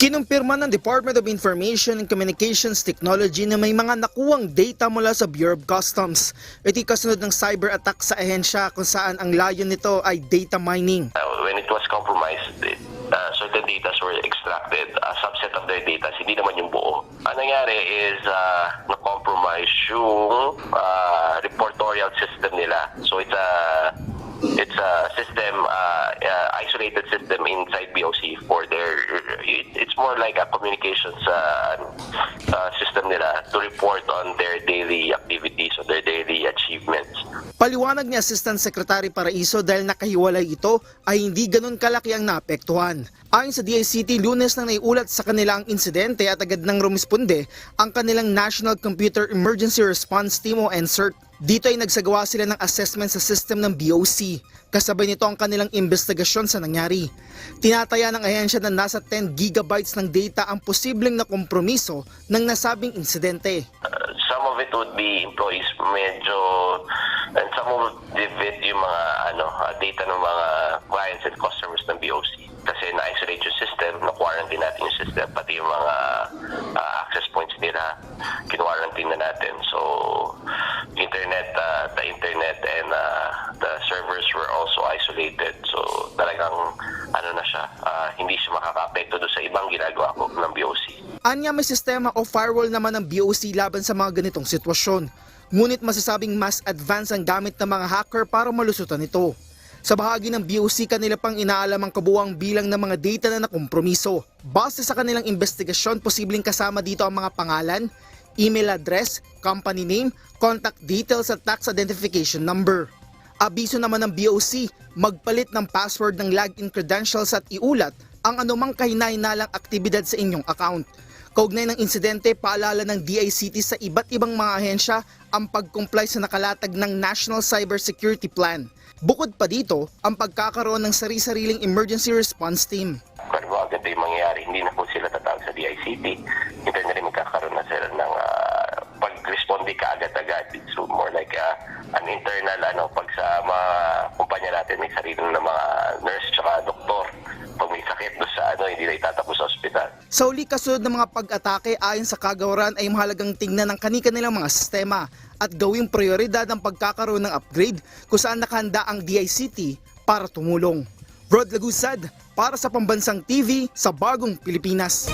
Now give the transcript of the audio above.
Kinumpirma ng Department of Information and Communications Technology na may mga nakuwang data mula sa Bureau of Customs. Ito'y kasunod ng cyber attack sa ahensya kung saan ang layon nito ay data mining. Uh, when it was compromised, uh, certain data were extracted. A subset of their data, hindi naman yung buo. Ang nangyari is uh, na-compromise yung uh, reportorial system nila. So it's a it's a system, uh, uh, isolated system inside BOC for more like a communications uh, uh, system nila to report on their daily activities, Paliwanag ni Assistant Secretary Paraiso dahil nakahiwalay ito ay hindi ganun kalaki ang naapektuhan. Ayon sa DICT, lunes nang naiulat sa kanila ang insidente at agad nang rumisponde ang kanilang National Computer Emergency Response Team o NCERT. Dito ay nagsagawa sila ng assessment sa system ng BOC. Kasabay nito ang kanilang investigasyon sa nangyari. Tinataya ng ahensya na nasa 10 gigabytes ng data ang posibleng na kompromiso ng nasabing insidente. Uh, some of it would be employees medyo some of it yung mga ano uh, data ng mga clients and customers ng BOC kasi na-isolate yung system, na-quarantine natin yung system, pati yung mga uh, access points nila, kinwarantine na natin. So, internet, uh, the internet and uh, the servers were also isolated. So, talagang ano na siya, uh, hindi siya makaka-apekto doon sa ibang ginagawa ko ng BOC. Anya may sistema o firewall naman ng BOC laban sa mga ganitong sitwasyon. Ngunit masasabing mas advanced ang gamit ng mga hacker para malusutan ito. Sa bahagi ng BOC, kanila pang inaalam ang kabuang bilang ng mga data na nakompromiso. Base sa kanilang investigasyon, posibleng kasama dito ang mga pangalan, email address, company name, contact details at tax identification number. Abiso naman ng BOC, magpalit ng password ng login credentials at iulat ang anumang kahinainalang aktibidad sa inyong account. Kaugnay ng insidente, paalala ng DICT sa iba't ibang mga ahensya ang pag-comply sa nakalatag ng National Cybersecurity Plan. Bukod pa dito, ang pagkakaroon ng sari-sariling emergency response team. kung agad yung mangyayari, hindi na po sila tatawag sa DICT. Hindi na rin magkakaroon na sila ng ah, pag-responde ka agad-agad. So more like ah, an internal, ano, pag sa mga kumpanya natin, may sarili ng mga nurse tsaka doktor. Sa uli kasunod ng mga pag-atake ayon sa kagawaran ay mahalagang tingnan ng kani-kanilang mga sistema at gawing prioridad ang pagkakaroon ng upgrade kung saan nakahanda ang DICT para tumulong. Rod Lagusad para sa Pambansang TV sa Bagong Pilipinas.